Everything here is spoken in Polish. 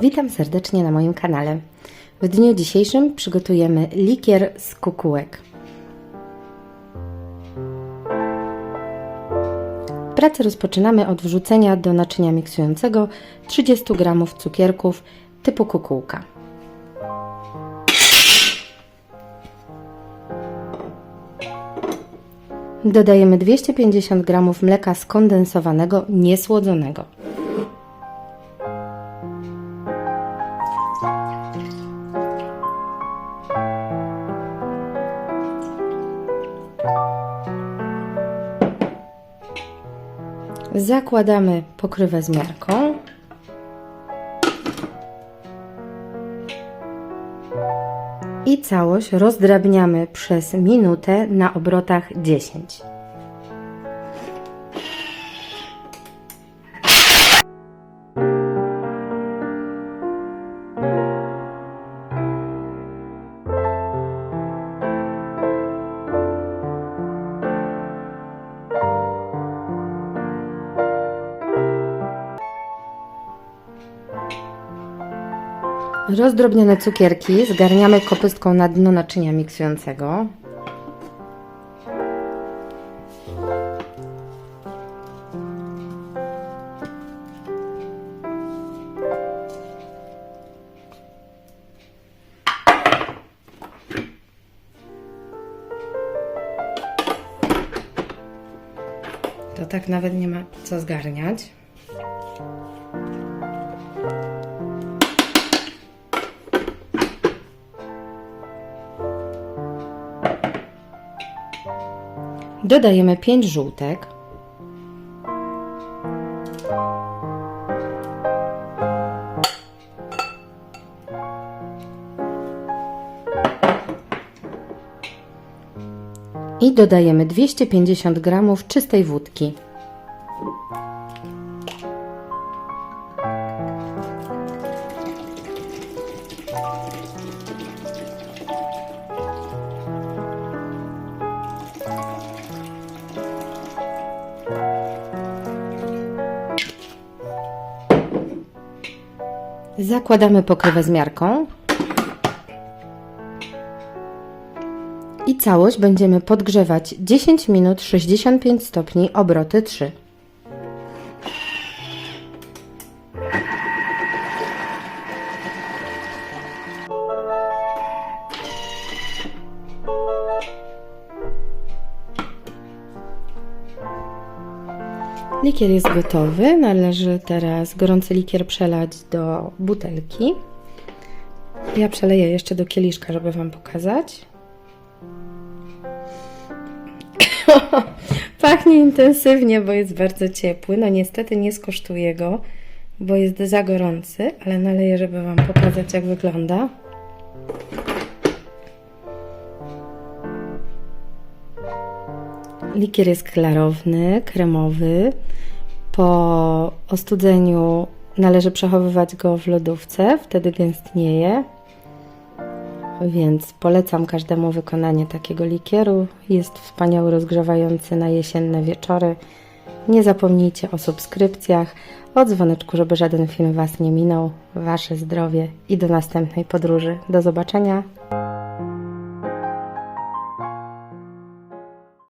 Witam serdecznie na moim kanale. W dniu dzisiejszym przygotujemy likier z kukułek. Pracę rozpoczynamy od wrzucenia do naczynia miksującego 30 g cukierków typu kukułka. Dodajemy 250 g mleka skondensowanego niesłodzonego. Zakładamy pokrywę z miarką. I całość rozdrabniamy przez minutę na obrotach 10. Rozdrobnione cukierki zgarniamy kopystką na dno naczynia miksującego. To tak nawet nie ma co zgarniać. Dodajemy 5 żółtek. I dodajemy 250 g czystej wódki. Zakładamy pokrywę z miarką. I całość będziemy podgrzewać 10 minut 65 stopni obroty 3. Likier jest gotowy. Należy teraz gorący likier przelać do butelki. Ja przeleję jeszcze do kieliszka, żeby Wam pokazać. Pachnie intensywnie, bo jest bardzo ciepły. No niestety nie skosztuję go, bo jest za gorący, ale naleję, żeby Wam pokazać, jak wygląda. Likier jest klarowny, kremowy. Po ostudzeniu należy przechowywać go w lodówce, wtedy gęstnieje. Więc polecam każdemu wykonanie takiego likieru. Jest wspaniały, rozgrzewający na jesienne wieczory. Nie zapomnijcie o subskrypcjach, o dzwoneczku, żeby żaden film Was nie minął. Wasze zdrowie i do następnej podróży. Do zobaczenia.